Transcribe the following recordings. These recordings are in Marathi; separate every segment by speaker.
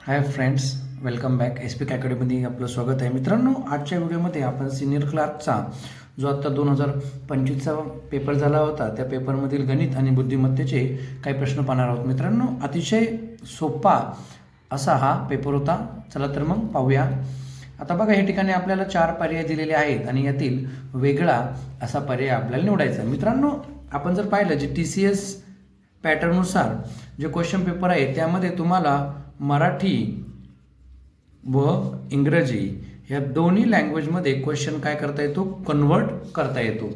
Speaker 1: Hi friends welcome back S P अकॅडमीमध्ये आपलं स्वागत आहे. मित्रांनो आजच्या व्हिडिओमध्ये आपण सिनियर क्लार्कचा जो आत्ता दोन हजार पंचवीसचा पेपर झाला होता त्या पेपरमधील गणित आणि बुद्धिमत्तेचे काही प्रश्न पाहणार आहोत. मित्रांनो अतिशय सोपा असा हा पेपर होता. चला तर मग पाहूया. आता बघा या ठिकाणी आपल्याला चार पर्याय दिलेले आहेत आणि यातील वेगळा असा पर्याय आपल्याला निवडायचा आहे. मित्रांनो आपण जर पाहिलं जे टी सी एस पॅटर्ननुसार जे क्वेश्चन पेपर आहे त्यामध्ये तुम्हाला मराठी व इंग्रजी या दोन्ही लँग्वेजमध्ये क्वेश्चन काय करता येतो? कन्वर्ट करता येतो.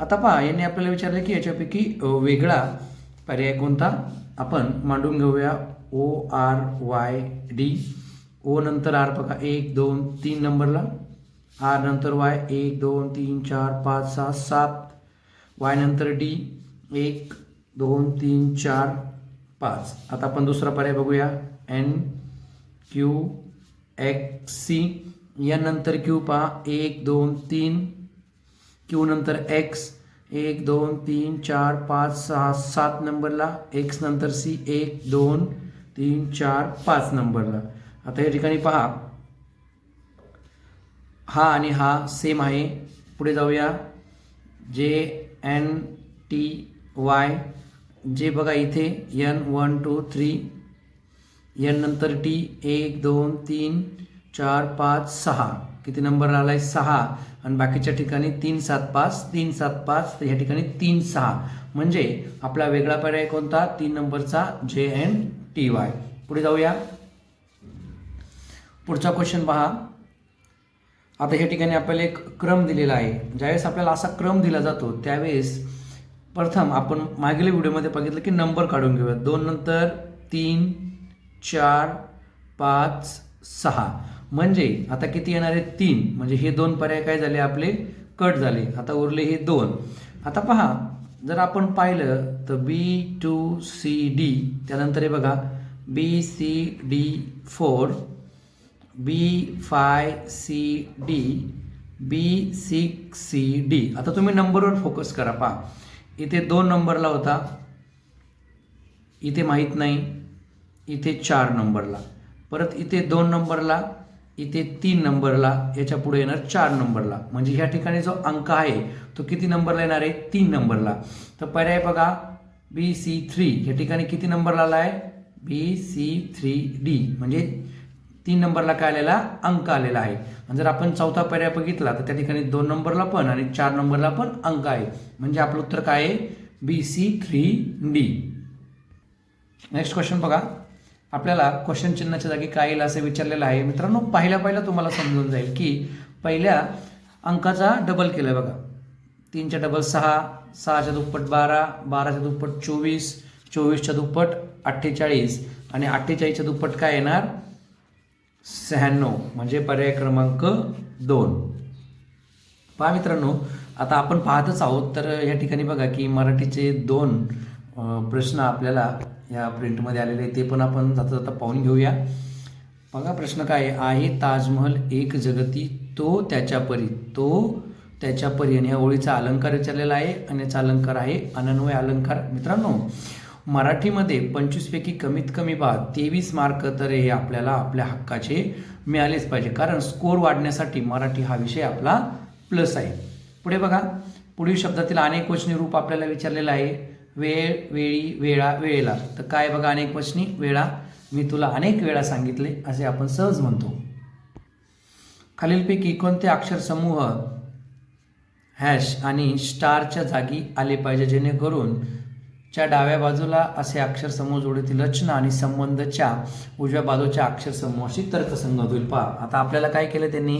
Speaker 1: आता पहा यांनी आपल्याला विचारलं की याच्यापैकी वेगळा पर्याय कोणता? आपण मांडून घेऊया. O R Y D O नंतर आर बघा. एक दोन तीन नंबरला. आर नंतर वाय एक दोन तीन चार पाच सहा सात. वाय नंतर डी एक दोन तीन चार पाच. आता आपण दुसरा पर्याय बघूया. एन क्यू एक्स सी या नंतर क्यू पहा. एक दोन तीन. क्यू नंतर एक्स एक दोन तीन चार पाच सहा सात नंबरला. एक्स नंतर सी एक दोन तीन चार पाच नंबरला. आता या ठिकाणी पहा. हा आणि हा सेम आहे. पुढे जाऊया. जे एन टी वाय जे बघा इथे. N one two three N नंतर टी एक दोन तीन चार पाच सहा. किती नंबर आला आहे सहा. आणि बाकीच्या ठिकाणी तीन सात पाच तीन सात पाच तर ह्या ठिकाणी तीन सहा. म्हणजे आपला वेगळा पर्याय कोणता? तीन नंबरचा जे एन टी वाय पुढे जाऊया. पुढचा क्वेश्चन पहा. आता ह्या ठिकाणी आपल्याला एक क्रम दिलेला आहे. ज्यावेळेस आपल्याला असा क्रम दिला जातो त्यावेळेस प्रथम आपण मागील व्हिडिओमध्ये बघितलं की नंबर काढून घेऊया. दोन नंतर तीन चार पाच सहा. म्हणजे आता किती येणार आहे तीन. म्हणजे हे दोन पर्याय काय झाले आपले? कट झाले. आता उरले हे दोन. आता पहा जर आपण पाहिलं तर बी टू सी डी त्यानंतर हे बघा. B C D four B five C D B six C D आता तुम्ही नंबरवर फोकस करा पहा. इथे दोन नंबरला होता. इथे माहीत नाही. इथे चार नंबरला. परत इथे दोन नंबरला इथे तीन नंबरला याच्यापुढे येणार चार नंबरला. म्हणजे ह्या ठिकाणी जो अंक आहे तो किती नंबरला येणार आहे? तीन नंबरला. तर पर्याय बघा बी सी थ्री या ठिकाणी किती नंबरला आला आहे? बी सी थ्री डी म्हणजे तीन नंबरला काय आलेला? अंक आलेला आहे. जर आपण चौथा पर्याय बघितला तर त्या ठिकाणी दोन नंबरला पण आणि चार नंबरला पण अंक आहे. म्हणजे आपलं उत्तर काय आहे? B C three D next question बघा. आपल्याला क्वेश्चन चिन्हाच्या जागी काय येईल असं विचारलेलं आहे. मित्रांनो पहिल्या पहिल्या तुम्हाला समजून जाईल की पहिल्या अंकाचा डबल केलं बघा. तीनच्या डबल सहा सहाच्या दुप्पट बारा बाराच्या दुप्पट चोवीस चोवीसच्या दुप्पट अठ्ठेचाळीस आणि अठ्ठेचाळीसच्या दुप्पट काय येणार? शहाण्णव म्हणजे पर्याय क्रमांक दोन. पहा मित्रांनो आता आपण पाहतच आहोत तर या ठिकाणी बघा की मराठीचे दोन प्रश्न आपल्याला या प्रिंटमध्ये आलेले ते पण आपण जाता जाता पाहून घेऊया. बघा प्रश्न काय आहे? आहे ताजमहल एक जगती तो त्याच्या परी तो त्याच्या परी आणि ह्या ओळीचा अलंकार विचारलेला आहे आणि याचा अलंकार आहे अनन्वय अलंकार. मित्रांनो मराठीमध्ये पंचवीसपैकी कमीत कमी बा तेवीस मार्क तर हे आपल्याला आपल्या हक्काचे मिळालेच पाहिजे. कारण स्कोर वाढण्यासाठी मराठी हा विषय आपला प्लस आहे. पुढे बघा पुढील शब्दातील अनेक वचनी रूप आपल्याला विचारलेलं आहे. वेळ वेळी वेळा वेळेला. तर काय बघा अनेक वचनी वेळा. मी तुला अनेक वेळा सांगितले असे आपण सहज म्हणतो. खालीलपैकी कोणते अक्षर समूह हॅश आणि स्टारच्या जागी आले पाहिजे जेणेकरून च्या डाव्या बाजूला असे अक्षर समूह जोडीतील रचना आणि संबंधच्या उजव्या बाजूच्या अक्षर समूहाशी तर्कसंगत होईल. पहा आता आपल्याला काय केलं त्यांनी?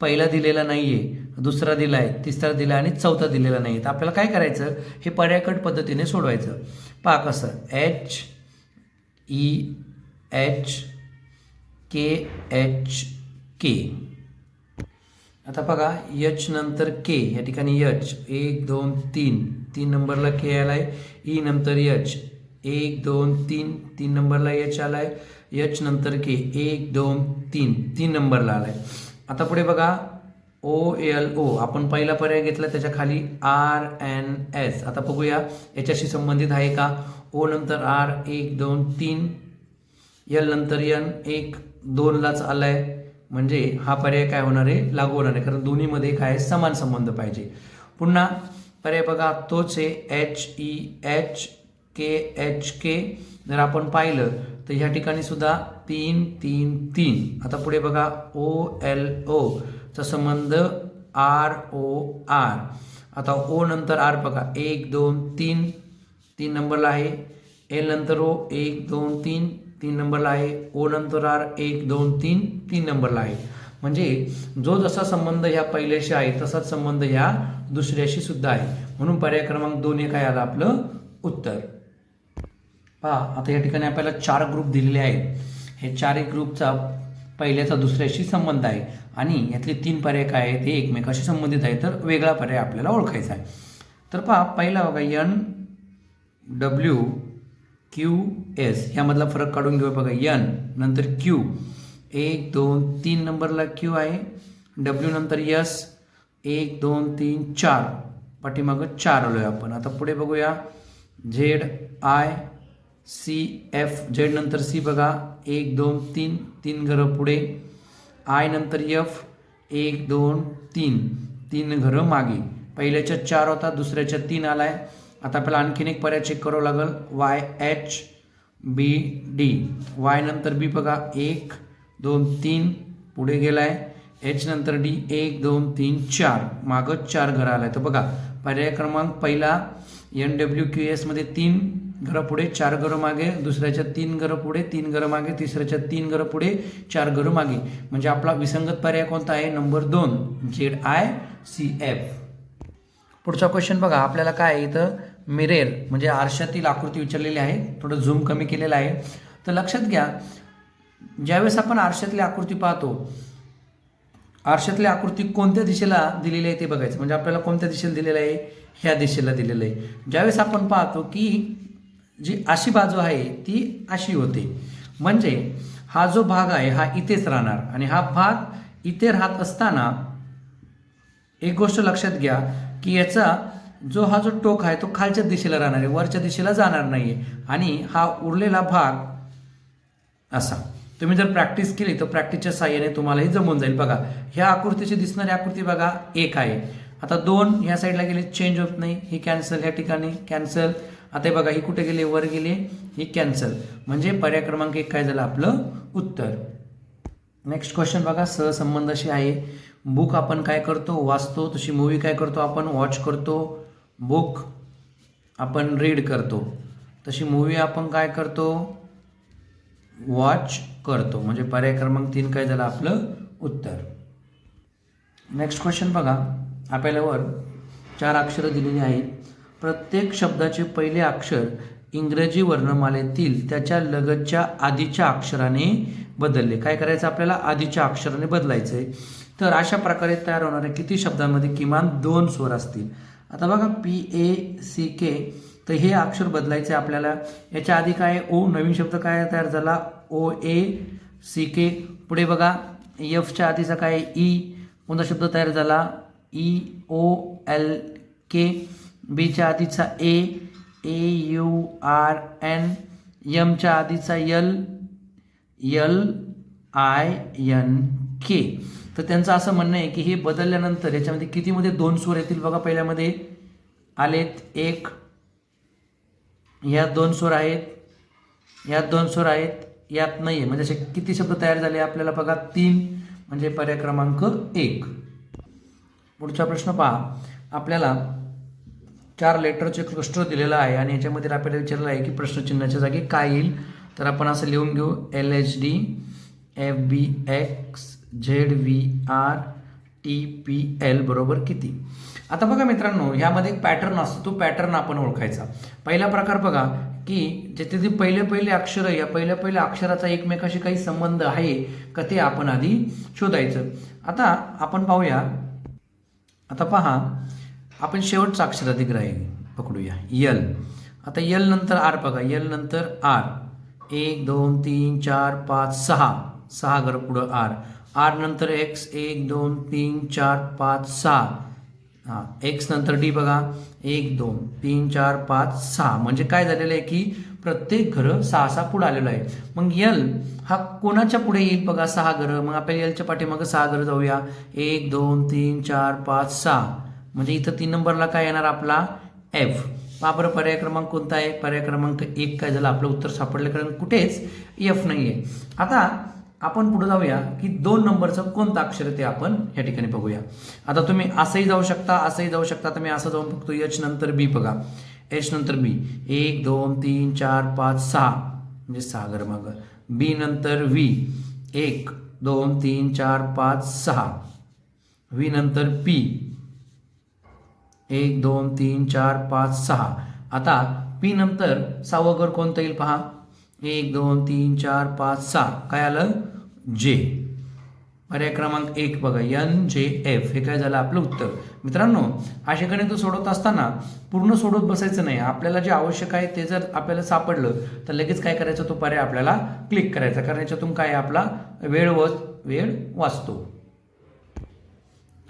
Speaker 1: पहिला दिलेला नाही आहे दुसरा दिला आहे तिसरा दिला आणि चौथा दिलेला नाही तर आपल्याला काय करायचं? हे पर्यायकट पद्धतीने सोडवायचं. पहा कसं H E H K H K आता बघा यच नंतर के या ठिकाणी यच एक दोन तीन. तीन नंबरला के आलाय ई नंतर यच एक दोन तीन. तीन नंबरला यच आला आहे यच नंतर के एक दोन तीन. तीन नंबरला आला आहे आता पुढे बघा. ओ एल ओ आपण पहिला पर्याय घेतला त्याच्याखाली आर एन एस आता बघूया याच्याशी संबंधित आहे का? ओ नंतर आर एक दोन तीन. यल नंतर यन एक दोनलाच आलाय. म्हणजे हा पर्याय काय होणार आहे? लागू होणार आहे. कारण दोन्हीमध्ये काय आहे? समान संबंध पाहिजे. पुन्हा पर्याय बघा. तोच आहे H E H K H K जर आपण पाहिलं तर ह्या ठिकाणी सुद्धा तीन तीन तीन. आता पुढे बघा ओ एल ओ चा संबंध आर ओ आर आता ओ नंतर आर बघा. एक दोन तीन. तीन नंबरला आहे. एल नंतर ओ एक दोन तीन. तीन नंबरला आहे. ओ नंतर आर एक दोन तीन. तीन नंबरला आहे. म्हणजे जो जसा संबंध ह्या पहिल्याशी आहे तसाच संबंध ह्या दुसऱ्याशी सुद्धा आहे. म्हणून पर्याय क्रमांक दोन हे काय आलं? आपलं उत्तर. पहा आता या ठिकाणी आपल्याला चार ग्रुप दिलेले आहेत. हे चारही ग्रुपचा पहिल्याचा दुसऱ्याशी संबंध आहे. आणि यातले तीन पर्याय काय आहेत ते एकमेकाशी संबंधित आहे तर वेगळा पर्याय आपल्याला ओळखायचा आहे. तर पहा पहिला बघा यन डब्ल्यू क्यू एस ह्यामधला फरक काढून घेऊ बघा यन नंतर क्यू एक दोन तीन नंबरला क्यू आहे. डब्ल्यू नंतर यस एक दोन तीन चार. पाठीमागं चार आलो आहे आपण. आता पुढे बघूया. Z I C F Z नंतर सी बघा. एक दोन तीन. तीन घरं पुढे. आय नंतर एफ. एक दोन तीन. तीन घरं मागे. पहिल्याच्या चार होता दुसऱ्याच्या तीन आला आहे आता आपल्याला आणखीन एक पर्याय चेक करावं लागेल. Y H B D Y नंतर बी बघा. एक दोन तीन. पुढे गेलाय. एच नंतर डी एक दोन तीन चार. मागं चार घरं आलाय. तर बघा पर्याय क्रमांक पहिला एन डब्ल्यू क्यू एसमध्ये तीन घरं पुढे चार घरं मागे दुसऱ्याच्या तीन घरं पुढे तीन घरं मागे तिसऱ्याच्या तीन घरं पुढे चार घरं मागे. म्हणजे आपला विसंगत पर्याय कोणता आहे? नंबर दोन झेड आय सी एफ. पुढचा क्वेश्चन बघा आपल्याला काय आहे इथं? मिरेर म्हणजे आरशातील आकृती विचारलेली आहे. थोडं झूम कमी केलेलं आहे. तर लक्षात घ्या ज्यावेळेस आपण आरशातली आकृती पाहतो आरशातली आकृती कोणत्या दिशेला दिलेली आहे ते बघायचं. म्हणजे आपल्याला कोणत्या दिशेला दिलेलं आहे? ह्या दिशेला दिलेलं आहे. ज्यावेळेस आपण पाहतो की जी अशी बाजू आहे ती अशी होते. म्हणजे हा जो भाग आहे हा इथेच राहणार. आणि हा भाग इथे राहत असताना एक गोष्ट लक्षात घ्या की याचा जो हा जो टोक आहे तो खालच्या दिशेला राहणार आहे वरच्या दिशेला जाणार नाही आहे आणि हा उरलेला भाग असा. तुम्ही जर प्रॅक्टिस केली तर प्रॅक्टिसच्या साह्याने तुम्हालाही जमून जाईल. बघा ह्या आकृतीची दिसणारी आकृती बघा एक आहे. आता दोन ह्या साईडला गेले चेंज होत नाही. ही कॅन्सल ह्या ठिकाणी कॅन्सल आता हे बघा ही कुठे गेली? वर गेली. ही कॅन्सल म्हणजे पर्याय क्रमांक एक काय झालं? आपलं उत्तर. नेक्स्ट क्वेश्चन बघा सहसंबंध अशी आहे. बुक आपण काय करतो? वाचतो. तशी मूवी काय करतो आपण? वॉच करतो. बुक आपण रीड करतो. तशी मूवी आपण काय करतो? वॉच करतो. म्हणजे पर्याय क्रमांक तीन काय झालं? आपलं उत्तर. नेक्स्ट क्वेश्चन बघा. आपल्यावर चार अक्षरं दिलेली आहेत. प्रत्येक शब्दाचे पहिले अक्षर इंग्रजी वर्णमालेतील त्याच्या लगतच्या आधीच्या अक्षराने बदलले. काय करायचं आपल्याला? आधीच्या अक्षराने बदलायचं आहे तर अशा प्रकारे तयार होणाऱ्या किती शब्दांमध्ये किमान दोन स्वर असतील? आता बघा पी ए सी के तर हे अक्षर बदलायचे आपल्याला. याच्या आधी काय? ओ नवीन शब्द काय तयार झाला? O A C K. पुढे बघा एफच्या आधीचा काय? ई कोणता शब्द तयार झाला? E O L K. बीच्या आधीचा A A U R N यमच्या आधीचा L L I N K तर त्यांचं असं म्हणणं आहे की हे बदलल्यानंतर याच्यामध्ये कितीमध्ये दोन स्वर येतील बघा पहिल्यामध्ये. आलेत एक. यात दोन स्वर आहेत. यात दोन स्वर आहेत. यात नाही आहे म्हणजे असे किती शब्द तयार झाले आपल्याला बघा. तीन म्हणजे पर्याय क्रमांक एक. पुढचा प्रश्न पहा. आपल्याला चार लेटरचे क्लस्टर दिलेला आहे आणि याच्यामध्ये आपल्याला विचारलं आहे की प्रश्नचिन्हाच्या जागी काय येईल? तर आपण असं लिहून घेऊ. L H D F B X Z V R T P L बरोबर किती? आता बघा मित्रांनो ह्यामध्ये एक पॅटर्न असतो. तो पॅटर्न आपण ओळखायचा. पहिला प्रकार बघा की जेथे ते पहिले पहिले अक्षर या पहिल्या पहिल्या अक्षराचा एकमेकाशी काही संबंध आहे का ते आपण आधी शोधायचं. आता आपण पाहूया. आता पहा. आपण शेवटचं अक्षर अधिग्राही पकडूया. यल. आता यल नंतर आर बघा. यल नंतर आर. एक दोन तीन चार पाच सहा. सहा घर पुढं आर. आर नंतर एक्स. एक दोन तीन चार पाच सहा. हां एक्स नंतर डी बघा. एक दोन तीन चार पाच सहा. म्हणजे काय झालेलं आहे की प्रत्येक घरं सहा सहा पुढे आलेलो आहे. मग यल हा कोणाच्या पुढे येईल बघा सहा घरं? मग आपल्या यलच्या पाठीमागं सहा घरं जाऊया. एक दोन तीन चार पाच सहा. म्हणजे इथं तीन नंबरला काय येणार आपला? एफ पहा बरं पर्याय क्रमांक कोणता आहे? पर्याय क्रमांक एक काय झालं? आपलं उत्तर सापडलं कारण कुठेच एफ नाही आहे आता आपण पुढे जाऊया की दोन नंबरचं कोणतं अक्षर ते आपण या ठिकाणी बघूया. आता तुम्ही असंही जाऊ शकता असंही जाऊ शकता. तर मी असं जाऊन बघतो एच नंतर बी बघा. एच नंतर बी एक दोन तीन चार पाच सहा. म्हणजे सहा घर मागं बी नंतर व्ही एक दोन तीन चार पाच सहा. व्ही नंतर पी एक दोन तीन चार पाच सहा. आता पी नंतर सहावं घर कोणतं येईल पहा? एक दोन तीन चार पाच सहा. काय आलं? जे. पर्याय क्रमांक एक बघा. एन जे एफ हे काय झालं? आपलं उत्तर. मित्रांनो असे गणित सोडवत असताना पूर्ण सोडवत बसायचं नाही. आपल्याला जे आवश्यक आहे ते जर आपल्याला सापडलं तर लगेच काय करायचं? तो पर्याय आपल्याला क्लिक करायचा. कारण याच्यातून काय आपला वेळ व वेळ वाचतो.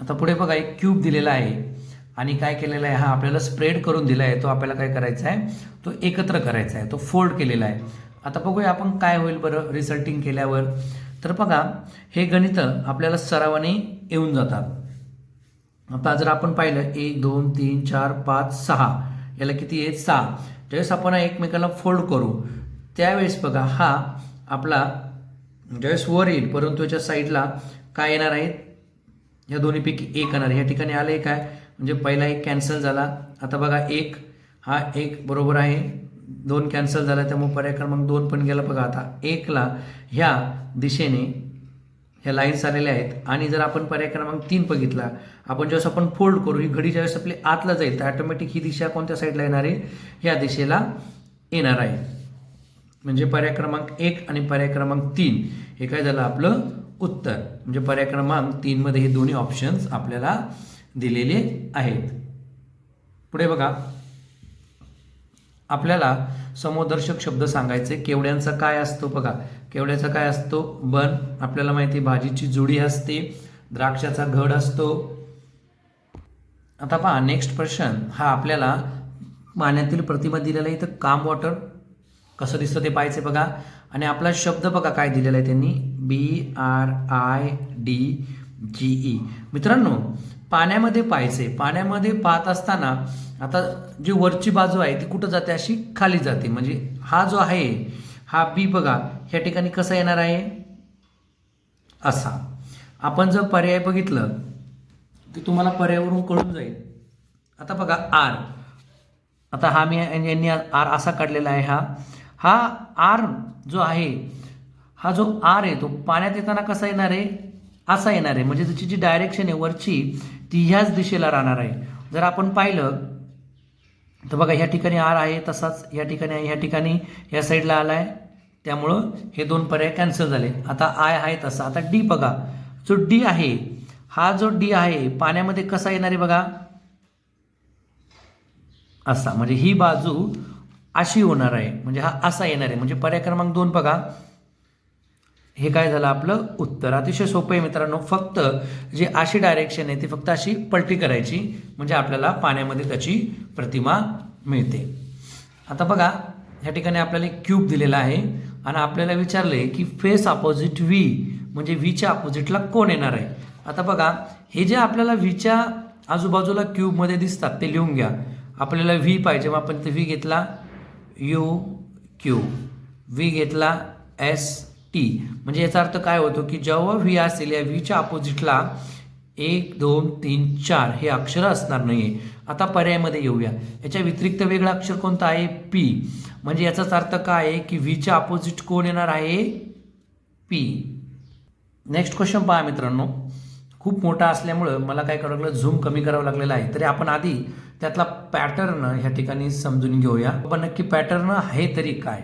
Speaker 1: आता पुढे बघा. एक क्यूब दिलेला आहे. आणि काय केलेला आहे? हा आपल्याला स्प्रेड करून दिला आहे तो आपल्याला काय करायचा आहे? तो एकत्र करायचा आहे. तो फोल्ड केलेला आहे. आता बघूया आपण काय होईल बरं रिझल्टिंग केल्यावर. तर बघा हे गणित आपल्याला सरावाने येऊन जातात. आता जर आपण पाहिलं एक दोन तीन चार पाच सहा. याला किती आहे सहा. ज्यावेळेस आपण एकमेकाला फोल्ड करू त्यावेळेस बघा हा आपला ज्यावेळेस वर येईल परंतु याच्या साईडला काय येणार आहे? या दोन्हीपैकी एक येणार या ठिकाणी आलं आहे काय? म्हणजे पहिला एक कॅन्सल झाला. आता बघा एक हा एक बरोबर आहे. दोन कॅन्सल झाला त्यामुळे पर्याय क्रमांक दोन पण गेला. बघा आता एकला ह्या दिशेने ह्या लाईन्स आलेल्या आहेत. आणि जर आपण पर्याय क्रमांक तीन बघितला आपण ज्यावेळेस आपण फोल्ड करू ही घडी ज्यावेळेस आपली आतला जाईल तर ऑटोमॅटिक ही दिशा कोणत्या साईडला येणार आहे? ह्या दिशेला येणार आहे. म्हणजे पर्याय क्रमांक एक आणि पर्याय क्रमांक तीन हे काय झालं आपलं उत्तर. म्हणजे पर्याय क्रमांक तीनमध्ये हे दोन्ही ऑप्शन्स आपल्याला दिलेले आहेत. पुढे बघा. आपल्याला समोदर्शक शब्द सांगायचे. केवड्यांचा काय असतो बघा. केवड्याचा काय असतो? बन. आपल्याला माहिती आहे, भाजीची जुडी असते. द्राक्षाचा घड असतो. आता पहा नेक्स्ट प्रश्न. हा आपल्याला पाण्यातील प्रतिमा दिलेला आहे इथं. काम वॉटर कसं दिसतं ते पाहायचं बघा. आणि आपला शब्द बघा काय दिलेला आहे त्यांनी. B R I D G E मित्रांनो पाण्यामध्ये पाहायचे. पाण्यामध्ये पाहत असताना आता जी वरची बाजू आहे ती कुठं जाते? अशी खाली जाते. म्हणजे हा जो आहे हा बी बघा ह्या ठिकाणी कसा येणार आहे? असा. आपण जर पर्याय बघितलं की तुम्हाला पर्यायावरून कळून जाईल. आता बघा आर आता हा मी यांनी आर असा काढलेला आहे हा. हा आर जो आहे हा जो आर आहे तो पाण्यात येताना कसा येणार आहे? असा येणार आहे. म्हणजे त्याची जी डायरेक्शन आहे वरची ती ह्याच दिशेला राहणार आहे. जर आपण पाहिलं तर बघा ह्या ठिकाणी आर आहे तसाच या ठिकाणी आहे ह्या ठिकाणी या साईडला आला आहे त्यामुळं हे दोन पर्याय कॅन्सल झाले. आता आय आहे तसा. आता डी बघा. जो डी आहे हा जो डी आहे पाण्यामध्ये कसा येणार आहे बघा? असा. म्हणजे ही बाजू अशी होणार आहे. म्हणजे हा असा येणार आहे. म्हणजे पर्याय क्रमांक दोन बघा. हे काय झालं आपलं? उत्तर. अतिशय सोपं आहे मित्रांनो. फक्त जी अशी डायरेक्शन आहे ती फक्त अशी पलटी करायची. म्हणजे आपल्याला पाण्यामध्ये त्याची प्रतिमा मिळते. आता बघा ह्या ठिकाणी आपल्याला एक क्यूब दिलेला आहे. आणि आपल्याला विचारले की फेस अपोजिट व्ही म्हणजे व्हीच्या अपोजिटला कोण येणार आहे? आता बघा हे जे आपल्याला व्हीच्या आजूबाजूला क्यूबमध्ये दिसतात ते लिहून घ्या. आपल्याला व्ही पाहिजे मग आपण ते व्ही घेतला यू क्यू व्ही घेतला एस टी. म्हणजे याचा अर्थ काय होतो की जेव्हा व्ही असेल या व्हीच्या अपोजिटला एक दोन तीन चार हे अक्षर असणार नाही आहे आता पर्यायामध्ये येऊया. याच्या व्यतिरिक्त वेगळं अक्षर कोणतं आहे? पी म्हणजे याचाच अर्थ काय आहे की व्हीच्या अपोजिट कोण येणार आहे? पी नेक्स्ट क्वेश्चन पहा मित्रांनो. खूप मोठा असल्यामुळं मला काय करावं लागलं? झूम कमी करावं लागलेलं आहे. तरी आपण आधी त्यातला पॅटर्न ह्या ठिकाणी समजून घेऊया. पण नक्की पॅटर्न आहे तरी काय?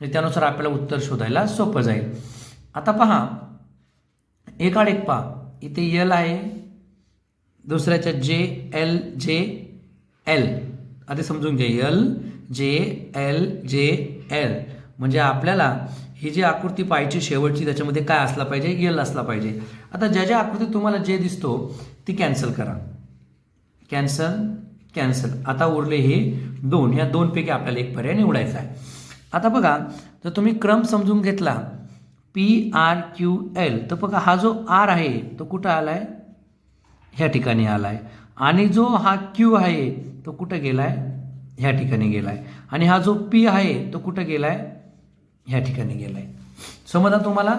Speaker 1: म्हणजे त्यानुसार आपल्याला उत्तर शोधायला सोपं जाईल. आता पहा एकाड एक पहा इथे यल आहे. दुसऱ्याच्या जे एल जे एल आधी समजून घ्या L J L J L म्हणजे आपल्याला ही जी आकृती पाहिजे शेवटची त्याच्यामध्ये काय असला पाहिजे? यल असला पाहिजे. आता ज्या ज्या आकृतीत तुम्हाला जे दिसतो ती कॅन्सल करा. कॅन्सल कॅन्सल आता उरले हे दोन. ह्या दोनपैकी आपल्याला एक पर्याय निवडायचा आहे. आता बघा जर तुम्ही क्रम समजून घेतला पी आर क्यू एल तर बघा हा जो आर आहे तो कुठं आला आहे ह्या ठिकाणी आला आहे आणि जो हा क्यू आहे तो कुठं गेला आहे ह्या ठिकाणी गेला आहे आणि हा जो पी आहे तो कुठं गेला आहे ह्या ठिकाणी गेला आहे समजा तुम्हाला?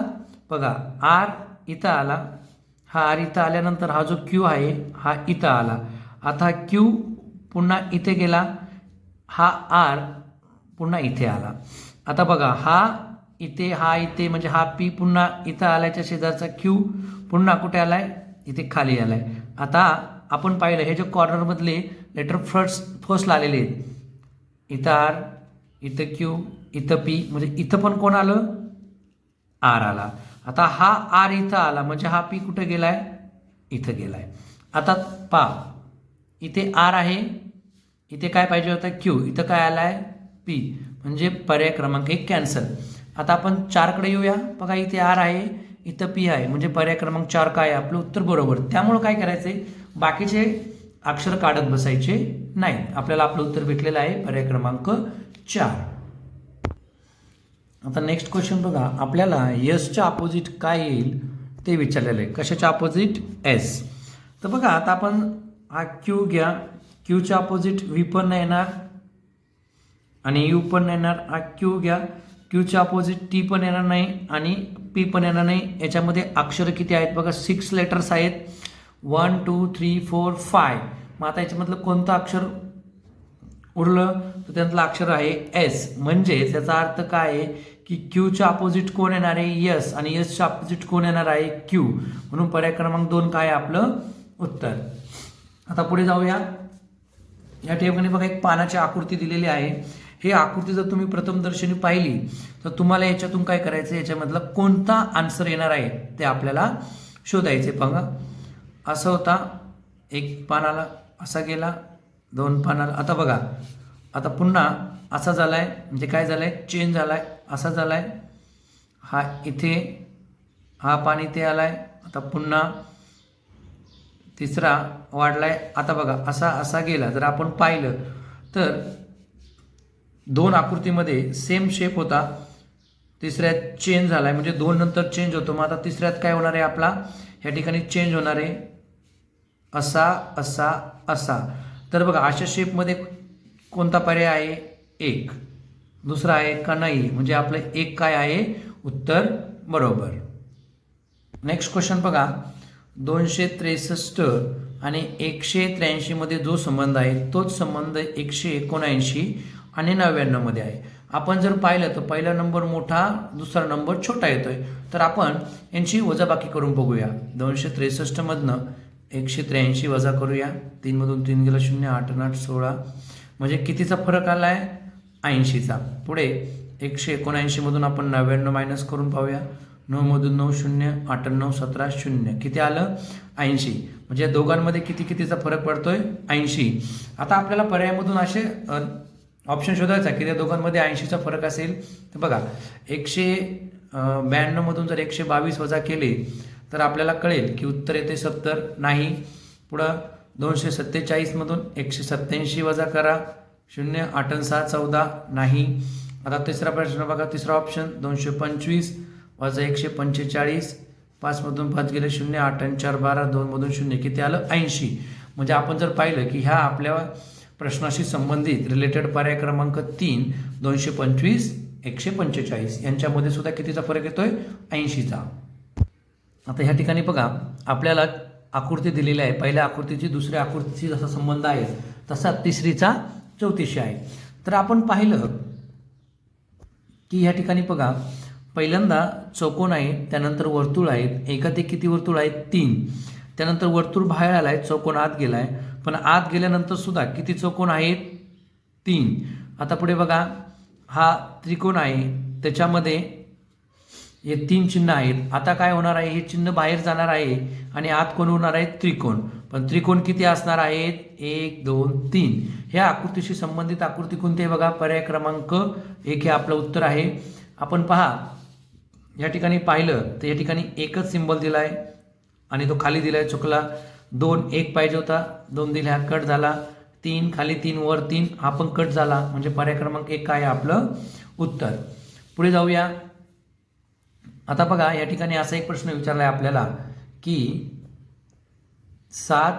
Speaker 1: बघा आर इथं आला. हा आर इथं आल्यानंतर हा जो क्यू आहे हा इथं आला. आता क्यू पुन्हा इथे गेला. हा आर पुन्हा इथे आला. आता बघा हा इथे हा इथे म्हणजे हा पी पुन्हा इथं आल्याच्या शेजारचा क्यू पुन्हा कुठे आलाय? इथे खाली आलाय. आता आपण पाहिलं हे जे कॉर्नरमधले लेटर फर्स्ट फर्स्टला आलेले आहेत. इथं आर इथं क्यू इथं पी म्हणजे इथं पण कोण आलं? आर आला. आता हा आर इथं आला म्हणजे हा पी कुठं गेलाय? इथं गेलाय. आता पा इथे आर आहे इथे काय पाहिजे होतं? क्यू. इथं काय आलाय? पी म्हणजे पर्याय क्रमांक एक कॅन्सल आता आपण चारकडे येऊया. बघा इथे आर आहे इथं पी आहे. म्हणजे पर्याय क्रमांक चार काय आहे? आपलं उत्तर बरोबर. त्यामुळं काय करायचंय? बाकीचे अक्षर काढत बसायचे नाही. आपल्याला आपलं उत्तर भेटलेलं आहे. पर्याय क्रमांक चार. आता नेक्स्ट क्वेश्चन बघा. आपल्याला यसच्या अपोजिट काय येईल ते विचारलेलं आहे. कशाच्या अपोजिट एस तर बघा आता आपण हा क्यू घ्या. क्यूच्या अपोजिट व्ही पण येणार. आणि यू पण येणार हा क्यू घ्या. क्यूच्या अपोजिट टी पण येणार नाही आणि पी पण येणार नाही. याच्यामध्ये अक्षर किती आहेत बघा? सिक्स लेटर्स आहेत. One two three four five मग आता याच्यामधलं कोणतं अक्षर उरलं? तर त्यातलं अक्षर आहे एस म्हणजे त्याचा अर्थ काय आहे की क्यूच्या अपोजिट कोण येणार आहे? यस आणि यसच्या अपोजिट कोण येणार आहे? क्यू म्हणून पर्याय क्रमांक दोन काय आहे आपलं? उत्तर. आता पुढे जाऊया. या ठिकाणी बघा एक पानाची आकृती दिलेली आहे. हे आकृती जर तुम्ही प्रथमदर्शनी पाहिली तर तुम्हाला याच्यातून काय करायचं याच्यामधला कोणता आन्सर येणार आहे ते आपल्याला शोधायचे बघा असं होता एक पानाला असा गेला दोन पानाला आता बघा आता पुन्हा असा झाला आहे म्हणजे काय झालं आहे चेंज झाला आहे असा झाला आहे हा इथे हा पान इथे आला आहे आता पुन्हा तिसरा वाढला आहे आता बघा असा असा गेला. जर आपण पाहिलं तर दोन आकृतीमध्ये सेम शेप होता. तिसऱ्यात चेंज झाला आहे म्हणजे दोन नंतर चेंज होतो. मग आता तिसऱ्यात काय होणार आहे आपला? ह्या ठिकाणी चेंज होणार आहे. असा असा असा. तर बघा अशा शेपमध्ये कोणता पर्याय आहे? एक. दुसरा आहे का नाही? म्हणजे आपलं एक काय आहे? उत्तर बरोबर. नेक्स्ट क्वेश्चन बघा. दोनशे त्रेसष्ट आणि एकशे त्र्याऐंशीमध्ये जो संबंध आहे तोच संबंध एकशे एकोणऐंशी आणि नव्याण्णवमध्ये आहे. आपण जर पाहिलं तर पहिला नंबर मोठा दुसरा नंबर छोटा येतोय. तर आपण यांची वजाबाकी करून बघूया. दोनशे त्रेसष्टमधनं एकशे त्र्याऐंशी वजा करूया. तीनमधून तीन गेलं शून्य आठ आठ सोळा. म्हणजे कितीचा फरक आला आहे ऐंशीचा. पुढे एकशे एकोणऐंशीमधून आपण नव्याण्णव मायनस करून पाहूया. नऊमधून नऊ शून्य अठ्ठ्याण्णव सतरा शून्य. किती आलं? ऐंशी. म्हणजे या दोघांमध्ये किती कितीचा फरक पडतोय? ऐंशी. आता आपल्याला पर्यायामधून असे ऑप्शन शोधायचा की त्या दोघांमध्ये ऐंशीचा फरक असेल. तर बघा एकशे ब्याण्णवमधून जर एकशे बावीस वजा केले तर आपल्याला कळेल की उत्तर येते सत्तर नाही. पुढं दोनशे सत्तेचाळीसमधून एकशे सत्त्याऐंशी वजा करा. शून्य आठ सहा चौदा नाही. आता तिसरा प्रश्न बघा तिसरा ऑप्शन दोनशे पंचवीस वजा एकशे पंचेचाळीस. पाचमधून पाच गेले शून्य आठ चार बारा दोनमधून शून्य. किती आलं? ऐंशी. म्हणजे आपण जर पाहिलं की ह्या आपल्या प्रश्नाशी संबंधित रिलेटेड पर्याय क्रमांक तीन दोनशे पंचवीस एकशे पंचेचाळीस यांच्यामध्ये सुद्धा कितीचा फरक येतोय? ऐंशीचा. आता ह्या ठिकाणी बघा आपल्याला आकृती दिलेली आहे. पहिल्या आकृतीची दुसऱ्या आकृतीची जसा संबंध आहे तसा तिसरीचा चौतीशी आहे. तर आपण पाहिलं की ह्या ठिकाणी बघा पहिल्यांदा चौकोन आहे त्यानंतर वर्तुळ आहेत. एकात एक किती वर्तुळ आहेत? तीन. त्यानंतर वर्तुळ बाहेर आला आहे चौकोन आत गेला आहे पण आत गेल्यानंतर सुद्धा किती चौकोन आहेत? तीन. आता पुढे बघा. हा त्रिकोण आहे. त्याच्यामध्ये हे तीन चिन्ह आहेत. आता काय होणार आहे? हे चिन्ह बाहेर जाणार आहे आणि आत कोण होणार आहे? त्रिकोण. पण त्रिकोण किती असणार आहेत? एक दोन तीन. ह्या आकृतीशी संबंधित आकृती कोणती आहे बघा? पर्याय क्रमांक एक हे आपलं उत्तर आहे. आपण पहा. या ठिकाणी पाहिलं तर या ठिकाणी एकच सिंबल दिला आहे आणि तो खाली दिला आहे चुकला. दोन एक पाहिजे होता. दोन दिले हा कट झाला तीन खाली तीन वर तीन हा पण कट झाला. म्हणजे पर्याय क्रमांक एक काय आपलं उत्तर. पुढे जाऊया. आता बघा या ठिकाणी असा एक प्रश्न विचारला आहे आपल्याला की सात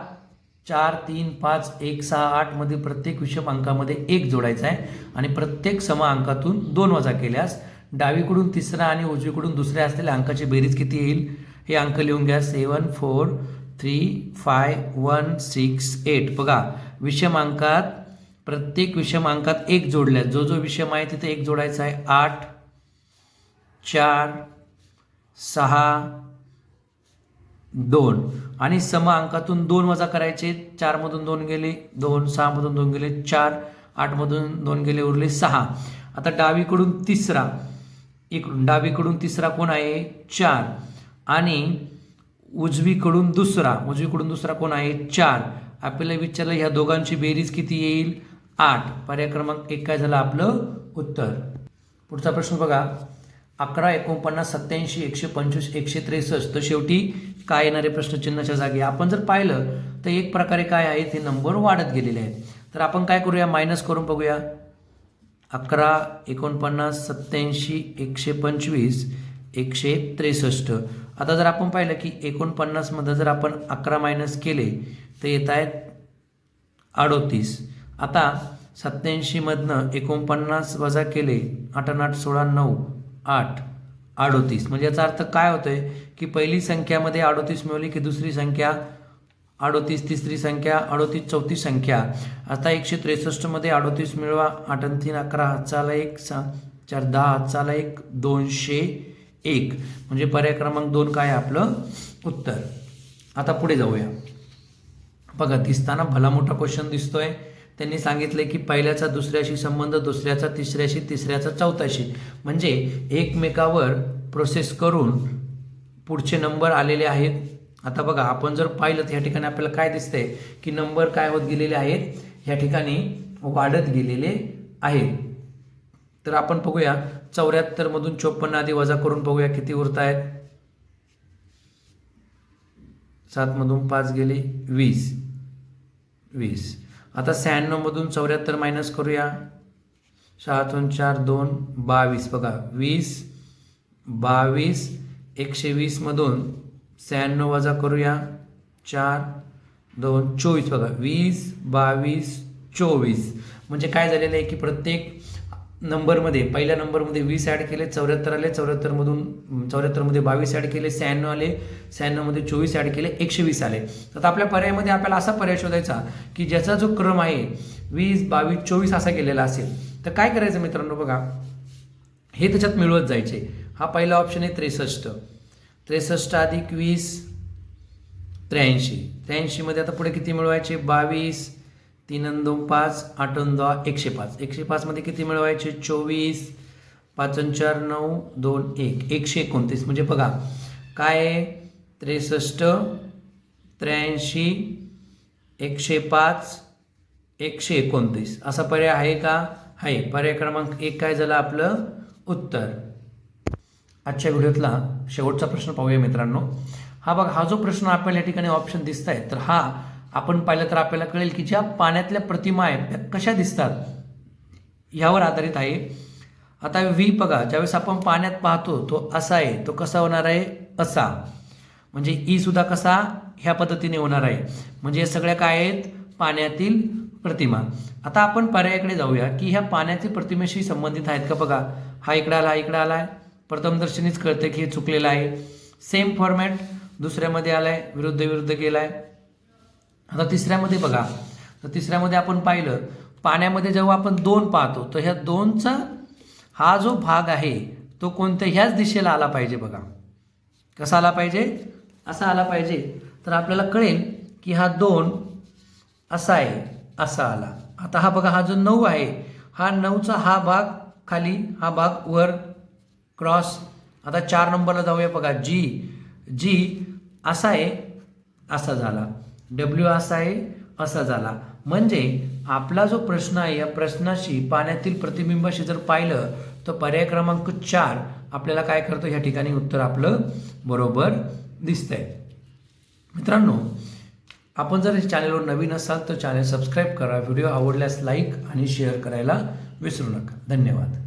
Speaker 1: चार तीन पाच एक सहा आठमध्ये प्रत्येक विषम अंकामध्ये एक जोडायचा आहे. आणि प्रत्येक सम अंकातून दोन वजा केल्यास डावीकडून तिसरा आणि उजवीकडून दुसऱ्या असलेल्या अंकाची बेरीज किती येईल? हे अंक लिहून घ्या. Seven four three five one six eight बघा विषमांकात प्रत्येक विषम अंकात एक जोडल्या. जो जो विषम आहे तिथे एक जोडायचा आहे. आठ चार सहा दोन. आणि सम अंकातून दोन वजा करायचे. चारमधून दोन गेले दोन सहामधून दोन गेले चार आठमधून दोन गेले उरले सहा. आता डावीकडून तिसरा. इकडून डावीकडून तिसरा कोण आहे? चार. आणि उजवीकडून दुसरा उजवीकडून दुसरा कोण आहे? चार. आपल्याला विचारलं ह्या दोघांची बेरीज किती येईल? आठ. पर्याय क्रमांक एक काय झालं? आपलं उत्तर. पुढचा प्रश्न बघा. अकरा एकोणपन्नास सत्याऐंशी एकशे पंचवीस एकशे त्रेसष्ट. तर शेवटी काय येणारे प्रश्नचिन्हाच्या जागी? आपण जर पाहिलं तर एक प्रकारे काय आहे? ते नंबर वाढत गेलेले आहेत. तर आपण काय करूया? मायनस करून बघूया. अकरा एकोणपन्नास सत्याऐंशी एकशे पंचवीस एकशे त्रेसष्ट. आता जर आपण पाहिलं की एकोणपन्नासमध्ये जर आपण अकरा मायनस केले तर येत आहेत अडोतीस. आता सत्याऐंशीमधनं एकोणपन्नास वजा केले आठ आठ सोळा नऊ आठ अडोतीस. म्हणजे याचा अर्थ काय होतो आहे की पहिली संख्यामध्ये अडोतीस मिळवली की दुसरी संख्या अडोतीस तिसरी संख्या अडोतीस चौथी संख्या. आता एकशे त्रेसष्टमध्ये अडोतीस मिळवा आठ तीन अकरा हातचाला एक सा चार दहा हातचाला एक दोनशे एक. म्हणजे पर्याय क्रमांक दोन काय आपलं? उत्तर. आता पुढे जाऊया. बघा दिसताना भला मोठा क्वेश्चन दिसतोय. त्यांनी सांगितले की पहिल्याचा दुसऱ्याशी संबंध दुसऱ्याचा तिसऱ्याशी तिसऱ्याचा चौथ्याशी म्हणजे एकमेकावर प्रोसेस करून पुढचे नंबर आलेले आहेत. आता बघा आपण जर पाहिलं तर ह्या ठिकाणी आपल्याला काय दिसतंय? की नंबर काय होत गेलेले आहेत? ह्या ठिकाणी वाढत गेलेले आहेत. तर आपण बघूया. चौऱ्याहत्तर मधून चोपन्न आधी वजा करून बघूया किती उरत आहेत. सातमधून पाच गेले वीस. वीस. आता शहाण्णवमधून चौऱ्याहत्तर मायनस करूया. सहातून चार दोन बावीस. बघा वीस बावीस एकशे वीसमधून शहाण्णव वजा करूया. चार दोन चोवीस. बघा वीस बावीस चोवीस. म्हणजे काय झालेलं आहे की प्रत्येक नंबरमध्ये पहिल्या नंबरमध्ये वीस ॲड केले चौऱ्याहत्तर आले चौऱ्याहत्तरमधून चौऱ्याहत्तरमध्ये बावीस ॲड केले शहाण्णव आले शहाण्णवमध्ये चोवीस ॲड केले एकशे वीस आले. तर आपल्या पर्यायामध्ये आपल्याला असा पर्याय शोधायचा की ज्याचा जो क्रम आहे वीस बावीस चोवीस असा गेलेला असेल तर काय करायचं मित्रांनो बघा? हे त्याच्यात मिळवत जायचे. हा पहिला ऑप्शन आहे त्रेसष्ट. त्रेसष्ट अधिक वीस त्र्याऐंशी. त्र्याऐंशीमध्ये आता पुढे किती मिळवायचे? बावीस तीन अन दोन पाच आठ अन दहा एकशे पाच. एकशे पाचमध्ये किती मिळवायचे? चोवीस पाच चार नऊ दोन एक. एकशे एकोणतीस. म्हणजे बघा काय आहे? त्रेसष्ट त्र्याऐंशी एकशे पाच एकशे एकोणतीस. असा पर्याय आहे का? आहे. पर्याय क्रमांक एक काय झालं आपलं? उत्तर. आजच्या व्हिडिओतला शेवटचा प्रश्न पाहूया मित्रांनो. हा बघा हा जो प्रश्न आपल्याला या ठिकाणी ऑप्शन दिसत आहे तर हा आपण पाहिलं तर आपल्याला कळेल की ज्या पाण्यातल्या प्रतिमा आहेत त्या कशा दिसतात ह्यावर आधारित आहे. आता व्ही बघा ज्यावेळेस आपण पाण्यात पाहतो तो असा आहे तो कसा होणार आहे? असा. म्हणजे ई सुद्धा कसा ह्या पद्धतीने होणार आहे. म्हणजे या सगळ्या काय आहेत? पाण्यातील प्रतिमा. आता आपण पर्यायाकडे जाऊया की ह्या पाण्यातील प्रतिमेशी संबंधित आहेत का बघा. हा इकडे आला हा इकडे आला आहे. प्रथमदर्शनीच कळतं की हे चुकलेलं आहे. सेम फॉर्मॅट दुसऱ्यामध्ये आलाय विरुद्ध विरुद्ध गेलाय आता तिसऱ्यामध्ये बघा. तर तिसऱ्यामध्ये आपण पाहिलं पाण्यामध्ये जेव्हा आपण दोन पाहतो तर ह्या दोनचा हा जो भाग आहे तो कोणत्या ह्याच दिशेला आला पाहिजे बघा. कसा आला पाहिजे? असा आला पाहिजे. तर आपल्याला कळेल की हा दोन असा आहे असा आला. आता हा बघा हा जो नऊ आहे हा नऊचा हा भाग खाली हा भाग वर क्रॉस. आता चार नंबरला जाऊया बघा. जी जी असा आहे असा झाला. डब्ल्यू असा आहे असा झाला. म्हणजे आपला जो प्रश्न आहे या प्रश्नाशी पाण्यातील प्रतिबिंबाशी जर पाहिलं तर पर्याय क्रमांक चार आपल्याला काय करतो? ह्या ठिकाणी उत्तर आपलं बरोबर दिसतंय. मित्रांनो आपण जर चॅनलवर नवीन असाल तर चॅनल सबस्क्राईब करा. व्हिडिओ आवडल्यास लाईक आणि शेअर करायला विसरू नका. धन्यवाद.